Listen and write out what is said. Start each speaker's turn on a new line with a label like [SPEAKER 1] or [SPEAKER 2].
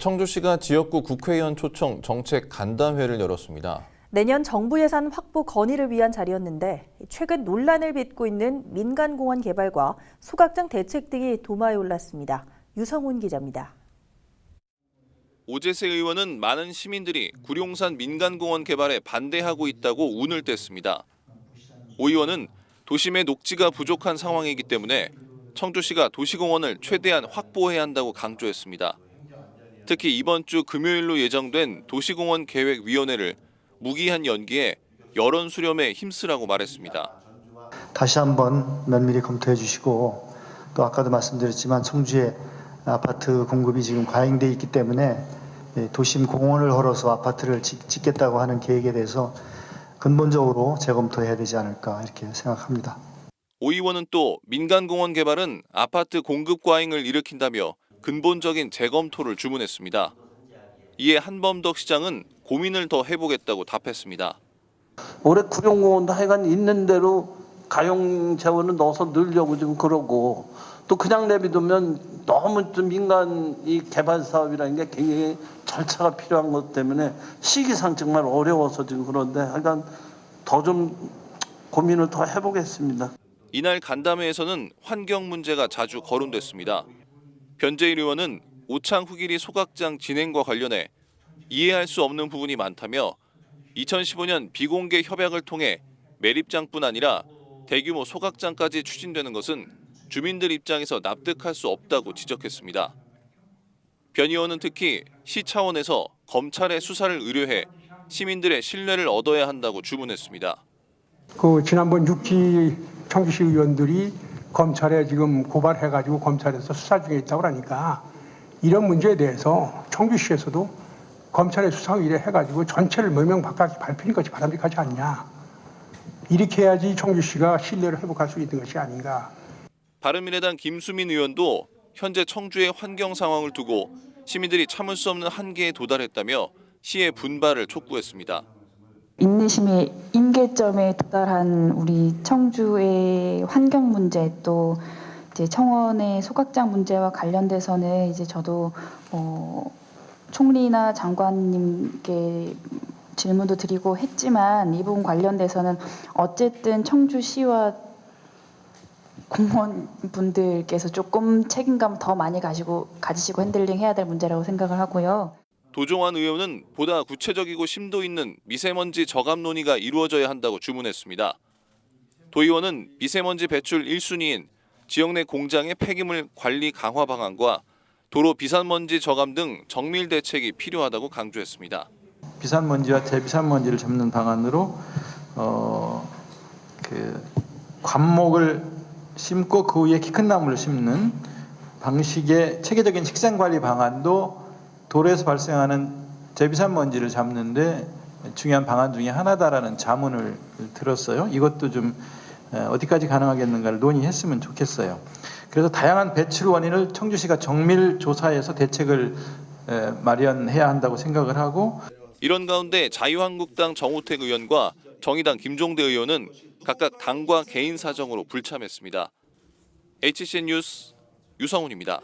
[SPEAKER 1] 청주시가 지역구 국회의원 초청 정책 간담회를 열었습니다.
[SPEAKER 2] 내년 정부 예산 확보 건의를 위한 자리였는데 최근 논란을 빚고 있는 민간공원 개발과 소각장 대책 등이 도마에 올랐습니다. 유성훈 기자입니다.
[SPEAKER 1] 오재세 의원은 많은 시민들이 구룡산 민간공원 개발에 반대하고 있다고 운을 뗐습니다. 오 의원은 도심의 녹지가 부족한 상황이기 때문에 청주시가 도시공원을 최대한 확보해야 한다고 강조했습니다. 특히 이번 주 금요일로 예정된 도시공원 계획위원회를 무기한 연기에 여론 수렴에 힘쓰라고 말했습니다.
[SPEAKER 3] 다시 한번 면밀히 검토해 주시고 또 아까도 말씀드렸지만 청주에 아파트 공급이 지금 과잉돼 있기 때문에 예, 도심 공원을 걸어서 아파트를 짓- 짓겠다고 하는 계획에 대해서 근본적으로 재검토해야 되지 않을까 이렇게 생각합니다.
[SPEAKER 1] 오 의원은 또 민간 공원 개발은 아파트 공급 과잉을 일으킨다며 근본적인 재검토를 주문했습니다. 이에 한범덕 시장은 고민을 더 해보겠다고 답했습니다.
[SPEAKER 4] 올해 구룡공원도 하여간 있는 대로 가용 재원을 넣어서 넣으려고 지금 그러고 또 그냥 내비두면 너무 좀 민간 이 개발 사업이라는 게 굉장히 절차가 필요한 것 때문에 시기상 정말 어려워서 지금 그런데 하여간 더 좀 고민을 더 해보겠습니다.
[SPEAKER 1] 이날 간담회에서는 환경 문제가 자주 거론됐습니다. 변재일 의원은 오창 후길이 소각장 진행과 관련해 이해할 수 없는 부분이 많다며 2015년 비공개 협약을 통해 매립장뿐 아니라 대규모 소각장까지 추진되는 것은 주민들 입장에서 납득할 수 없다고 지적했습니다. 변 의원은 특히 시 차원에서 검찰의 수사를 의뢰해 시민들의 신뢰를 얻어야 한다고 주문했습니다.
[SPEAKER 5] 그 지난번 6기 청주시 의원들이 검찰에 지금 고발해가지고 검찰에서 수사 중에 있다고 하니까 이런 문제에 대해서 청주시에서도 검찰에 수사 의뢰해가지고 전체를 명명박박히 밝히는 것이 바람직하지 않냐. 이렇게 해야지 청주시가 신뢰를 회복할 수 있는 것이 아닌가.
[SPEAKER 1] 바른미래당 김수민 의원도 현재 청주의 환경 상황을 두고 시민들이 참을 수 없는 한계에 도달했다며 시의 분발을 촉구했습니다.
[SPEAKER 6] 인내심의 임계점에 도달한 우리 청주의 환경 문제 또 이제 청원의 소각장 문제와 관련돼서는 이제 저도 어, 총리나 장관님께 질문도 드리고 했지만 이 부분 관련돼서는 어쨌든 청주시와 공무원분들께서 조금 책임감 더 많이 가지고 가지시고 핸들링 해야 될 문제라고 생각을 하고요.
[SPEAKER 1] 도종환 의원은 보다 구체적이고 심도 있는 미세먼지 저감 논의가 이루어져야 한다고 주문했습니다. 도 의원은 미세먼지 배출 1순위인 지역 내 공장의 폐기물 관리 강화 방안과 도로 비산먼지 저감 등 정밀 대책이 필요하다고 강조했습니다.
[SPEAKER 7] 비산먼지와 대비산먼지를 잡는 방안으로 어, 그 관목을 심고 그 위에 키 큰 나무를 심는 방식의 체계적인 식생 관리 방안도 도로에서 발생하는 대비산 먼지를 잡는데 중요한 방안 중에 하나다라는 자문을 들었어요. 이것도 좀 에, 어디까지 가능하겠는가를 논의했으면 좋겠어요. 그래서 다양한 배출 원인을 청주시가 정밀 조사해서 대책을 에, 마련해야 한다고 생각을 하고
[SPEAKER 1] 이런 가운데 자유한국당 정우택 의원과 정의당 김종대 의원은 각각 당과 개인 사정으로 불참했습니다. HCN 뉴스 유성훈입니다.